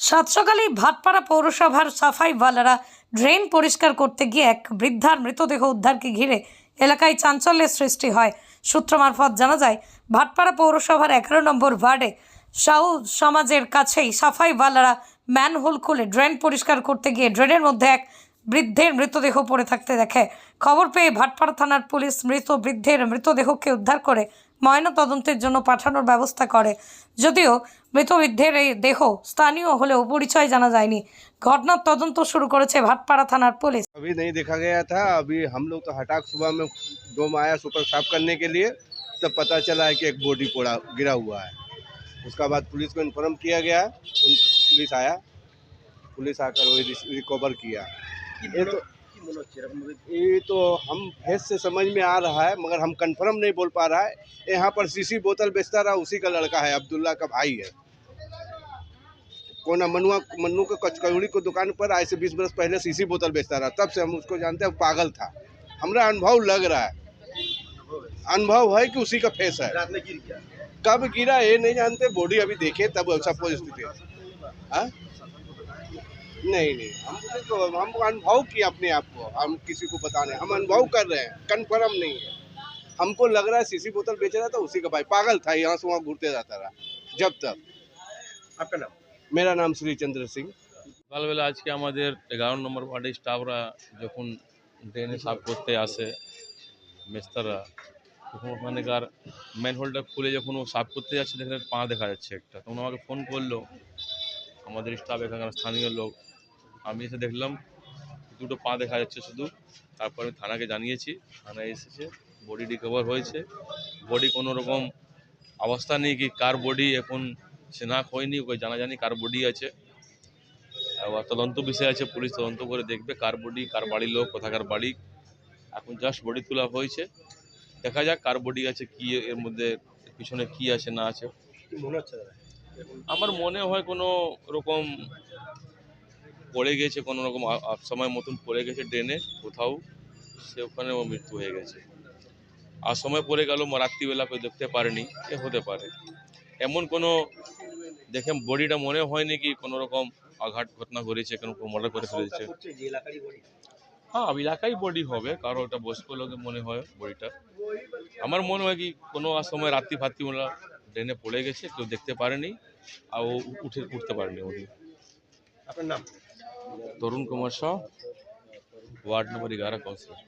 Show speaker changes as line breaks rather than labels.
সাত সকালেই ভাটপাড়া পৌরসভার সাফাইওয়ালারা ড্রেন পরিষ্কার করতে গিয়ে এক বৃদ্ধার মৃতদেহ উদ্ধারকে ঘিরে এলাকায় চাঞ্চল্যের সৃষ্টি হয়। সূত্র মারফত জানা যায়, ভাটপাড়া পৌরসভার এগারো নম্বর ওয়ার্ডে সাউ সমাজের কাছেই সাফাইওয়ালারা ম্যানহোল খুলে ড্রেন পরিষ্কার করতে গিয়ে ড্রেনের মধ্যে এক বৃদ্ধের মৃতদেহ পড়ে থাকতে দেখে খবর পেয়ে ভাটপাড়া থানার পুলিশ মৃত বৃদ্ধের মৃতদেহকে উদ্ধার করে ময়না তদন্তের জন্য পাঠানোর ব্যবস্থা করে যদিও মৃত বৃদ্ধের এই দেহ স্থানীয় হলেও পরিচয় জানা যায়নি ঘটনার তদন্ত শুরু করেছে ভাটপাড়া থানার পুলিশ
अभी नहीं देखा गया था अभी हम लोग तो हटाक सुबह में डोम आया सुपर साफ करने के लिए तब पता चला है कि एक बॉडी पोड़ा गिरा हुआ है उसका बाद पुलिस को इन्फॉर्म किया गया उन पुलिस आया पुलिस आकर वही रिस- रिकवर किया ये तो ये तो हम फेस से समझ में आ रहा है मगर हम कंफर्म नहीं बोल पा रहा है। यहाँ पर सीसी बोतल बेचता रहा उसी का लड़का है अब्दुल्ला का भाई है। कोना मनुआ मन्नू के कचकौड़ी को दुकान पर आज से बीस बरस पहले सीसी बोतल बेचता रहा तब से हम उसको जानते हैं पागल था। हमारा अनुभव लग रहा है। अनुभव है कि उसी का फेस है। कब गिरा ये नहीं जानते बॉडी अभी देखे तब ऐसा परिस्थिति है। हाँ? नहीं नहीं हम तो हम अनुभव किए अपने आप को हम किसी को बता नहीं हम अनुभव कर रहे हैं कन्फर्म नहीं है हमको लग रहा है सीसी बोतल बेच रहा था उसी का भाई पागल था यहाँ से वहाँ घूरते जाता रहा जब तक
आपका नाम
मेरा नाम श्री चंद्र सिंह
সকালবেলা আজকে আমাদের এগারো নম্বর ওয়ার্ডের স্টাফরা যখন ড্রেনে সাফ করতে আসে মেস্তাররা তখন ওখানকার ম্যানহোলটা খুলে যখন ও সাফ করতে যাচ্ছে দেখে পা দেখা যাচ্ছে একটা তখন আমাকে ফোন করলো আমাদের স্টাফ এখানকার স্থানীয় লোক আমি এসে দেখলাম দুটো পা দেখা যাচ্ছে শুধু। তারপর আমি থানাকে জানিয়েছি থানায় এসেছে বডি রিকভার হয়েছে। বডি কোনো রকম অবস্থা নেই কি কার বডি এখন চেনাক হয়নি ওই জানাজানি কার বডি আছে। আবার তদন্ত বিষয় আছে পুলিশ তদন্ত করে দেখবে কার বডি কার বাড়ির লোক কোথাকার বাড়ি। এখন জাস্ট বডি তোলা হয়েছে। দেখা যাক কার বডি আছে কি এর মধ্যে পিছনে কি আছে না আছে।
মনে হচ্ছে দাদা
আমার মনে হয় কোনো রকম পড়ে গেছে কোনো রকম সময় মতন পড়ে গেছে ড্রেনে কোথাও সে ওখানে ও মৃত্যু হয়ে গেছে। আর সময় পড়ে গেল রাত্রিবেলা কেউ দেখতে পারেনি এ হতে পারে। এমন কোনো দেখে বডিটা মনে হয়নি কি কোনো রকম আঘাত ঘটনা ঘটেছে কোনো মার্ডার করে ফেলেছে।
এলাকারই বড়ি?
হ্যাঁ এলাকাই বডি হবে কারও ওটা বয়স্ক লোকে মনে হয় বডিটা। আমার মনে হয় কি কোনো সময় রাত্রি ফাত্রি ওরা ড্রেনে পড়ে গেছে কেউ দেখতে পারেনি আর ও উঠে উঠতে পারেনি উনি
আপনার নাম?
তরুণ কুমার শাহ ওয়ার্ড নম্বর এগারো কাউন্সিলর